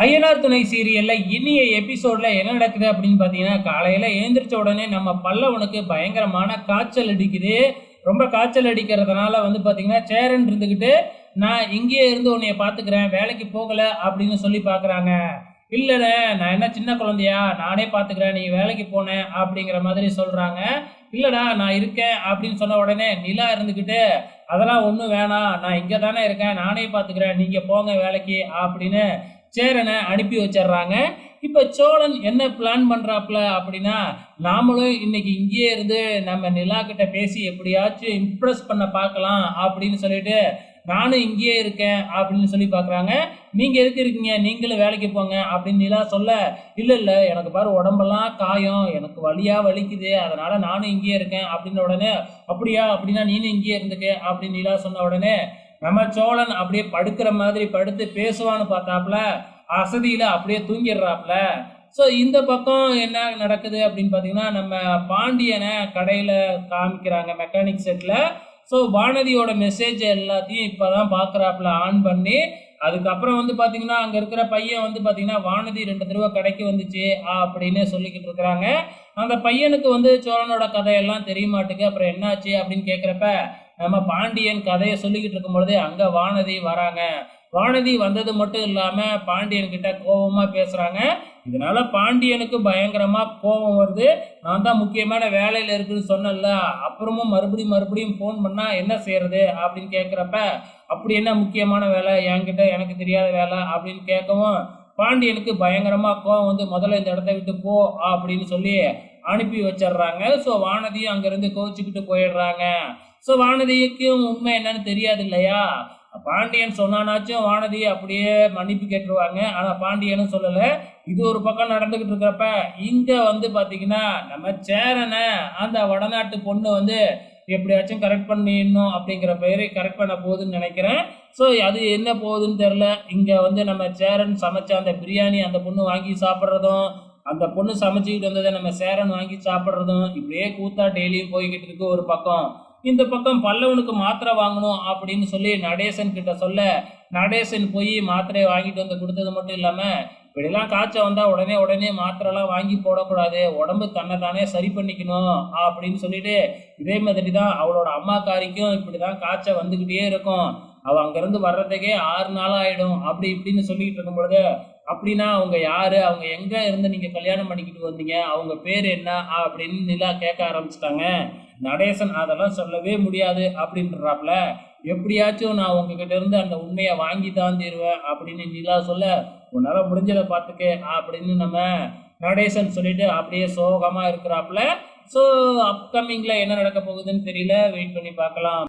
ஐயனார் துணை சீரியலில் இனிய எபிசோடில் என்ன நடக்குது அப்படின்னு பார்த்தீங்கன்னா காலையில் எழுந்திரிச்ச உடனே நம்ம பல்லவனுக்கு பயங்கரமான காய்ச்சல் அடிக்குது. ரொம்ப காய்ச்சல் அடிக்கிறதுனால வந்து பார்த்தீங்கன்னா சேரன் இருந்துக்கிட்டு நான் இங்கேயே இருந்து உன்னைய பார்த்துக்கிறேன் வேலைக்கு போகலை அப்படின்னு சொல்லி பார்க்குறாங்க இல்லைண்ணே நான் என்ன சின்ன குழந்தையா? நானே பார்த்துக்கிறேன் நீ வேலைக்கு போனேன் அப்படிங்கிற மாதிரி சொல்கிறாங்க இல்லைடா நான் இருக்கேன் அப்படின்னு சொன்ன உடனே நிலா இருந்துக்கிட்டு அதெல்லாம் ஒன்றும் வேணாம் நான் இங்கே தானே இருக்கேன் நானே பார்த்துக்கிறேன் நீங்கள் போங்க வேலைக்கு அப்படின்னு சேரனை அனுப்பி வச்சிடுறாங்க. இப்போ சோழன் என்ன பிளான் பண்ணுறாப்புல அப்படின்னா நாமளும் இன்னைக்கு இங்கேயே இருந்து நம்ம நிலா கிட்ட பேசி எப்படியாச்சும் இம்ப்ரெஸ் பண்ண பார்க்கலாம் அப்படின்னு சொல்லிட்டு நானும் இங்கேயே இருக்கேன் அப்படின்னு சொல்லி பார்க்குறாங்க. நீங்கள் எதுக்கு இருக்கீங்க? நீங்களும் வேலைக்கு போங்க அப்படின்னு நிலா சொல்ல இல்லை இல்லை எனக்கு பாரு உடம்பெல்லாம் காயம் எனக்கு வலியாக வலிக்குது அதனால் நானும் இங்கேயே இருக்கேன். அப்படின்ன உடனே அப்படியா? அப்படின்னா நீனும் இங்கேயே இருந்துக்க. அப்படின்னு நிலா சொன்ன உடனே நம்ம சோழன் அப்படியே படுக்கிற மாதிரி படுத்து பேசுவான்னு பார்த்தாப்புல அசதியில் அப்படியே தூங்கிடுறாப்புல. ஸோ இந்த பக்கம் என்ன நடக்குது அப்படின்னு பார்த்தீங்கன்னா நம்ம பாண்டியனை கடையில் காமிக்கிறாங்க மெக்கானிக் செட்டில் ஸோ வானதியோட மெசேஜ் எல்லாத்தையும் இப்போ தான் பார்க்குறாப்புல ஆன் பண்ணி. அதுக்கப்புறம் வந்து பார்த்தீங்கன்னா அங்கே இருக்கிற பையன் வந்து பார்த்தீங்கன்னா வானதி ரெண்டு தடவை கடைக்கு வந்துச்சு அப்படின்னு சொல்லிக்கிட்டு இருக்கிறாங்க. அந்த பையனுக்கு வந்து சோழனோட கதையெல்லாம் தெரிய மாட்டுக்கு அப்புறம் என்னாச்சு அப்படின்னு கேட்குறப்ப நம்ம பாண்டியன் கதையை சொல்லிக்கிட்டு இருக்கும் பொழுதே அங்கே வானதி வராங்க. வானதி வந்தது மட்டும் இல்லாமல் பாண்டியன் கிட்ட கோபமாக பேசுகிறாங்க இதனால பாண்டியனுக்கு பயங்கரமாக கோபம் வருது. நான் தான் முக்கியமான வேலையில் இருக்குன்னு சொன்னேன்ல. அப்புறமும் மறுபடியும் மறுபடியும் ஃபோன் பண்ணால் என்ன செய்யறது அப்படின்னு கேட்குறப்ப அப்படி என்ன முக்கியமான வேலை? என்கிட்ட எனக்கு தெரியாத வேலை? அப்படின்னு கேட்கவும் பாண்டியனுக்கு பயங்கரமாக கோவம் வந்து முதல்ல இந்த இடத்த விட்டு போ அப்படின்னு சொல்லி அனுப்பி வச்சிடுறாங்க. ஸோ வானதியும் அங்கேருந்து கோச்சிக்கிட்டு போயிடுறாங்க. ஸோ வானதிக்கும் உண்மை என்னன்னு தெரியாது இல்லையா பாண்டியன் சொன்னானாச்சும் வானதி அப்படியே மன்னிப்பு கேட்டுருவாங்க. ஆனால் பாண்டியனும் சொல்லலை. இது ஒரு பக்கம் நடந்துக்கிட்டு இருக்கிறப்ப இங்கே வந்து பார்த்தீங்கன்னா நம்ம சேரனை அந்த வடநாட்டு பொண்ணு வந்து எப்படியாச்சும் கரெக்ட் பண்ணிடணும் அப்படிங்கிற பெயரை கரெக்ட் பண்ண போகுதுன்னு நினைக்கிறேன். ஸோ அது என்ன போகுதுன்னு தெரில இங்கே வந்து நம்ம சேரன் சமைச்ச அந்த பிரியாணி அந்த பொண்ணு வாங்கி சாப்பிட்றதும் அந்த பொண்ணு சமைச்சிக்கிட்டு வந்ததை நம்ம சேரன் வாங்கி சாப்பிட்றதும் இப்படியே கூத்தா டெய்லியும் போய்கிட்டு இருக்கு ஒரு பக்கம். இந்த பக்கம் பல்லவனுக்கு மாத்திரை வாங்கணும் அப்படின்னு சொல்லி நடேசன் கிட்ட சொல்ல நடேசன் போய் மாத்திரையை வாங்கிட்டு வந்து கொடுத்தது மட்டும் இல்லாமல் இப்படிலாம் காய்ச்சல் வந்தால் உடனே உடனே மாத்திரைலாம் வாங்கி போடக்கூடாது உடம்பு தன்னை தானே சரி பண்ணிக்கணும் அப்படின்னு சொல்லிட்டு இதே மாதிரி தான் அவளோட அம்மாக்காரிக்கும் இப்படி தான் காய்ச்சல் வந்துக்கிட்டே இருக்கும். அவள் அங்கேருந்து வர்றதுக்கே ஆறு நாள் ஆகிடும் அப்படி இப்படின்னு சொல்லிக்கிட்டு இருக்கும் பொழுது அப்படின்னா அவங்க யாரு? அவங்க எங்கே இருந்து நீங்கள் கல்யாணம் பண்ணிக்கிட்டு வந்தீங்க? அவங்க பேர் என்ன? அப்படின்னு நிலா கேட்க ஆரம்பிச்சிட்டாங்க. நடேசன் அதெல்லாம் சொல்லவே முடியாது அப்படின்றாப்ல. எப்படியாச்சும் நான் உங்ககிட்ட இருந்து அந்த உண்மையை வாங்கி தான் தீருவேன் அப்படின்னு நிலா சொல்ல உன்னால முடிஞ்சதை பார்த்துக்க அப்படின்னு நம்ம நடேசன் சொல்லிட்டு அப்படியே சோகமா இருக்கிறாப்ல. ஸோ அப்கமிங்ல என்ன நடக்க போகுதுன்னு தெரியல. வெயிட் பண்ணி பார்க்கலாம்.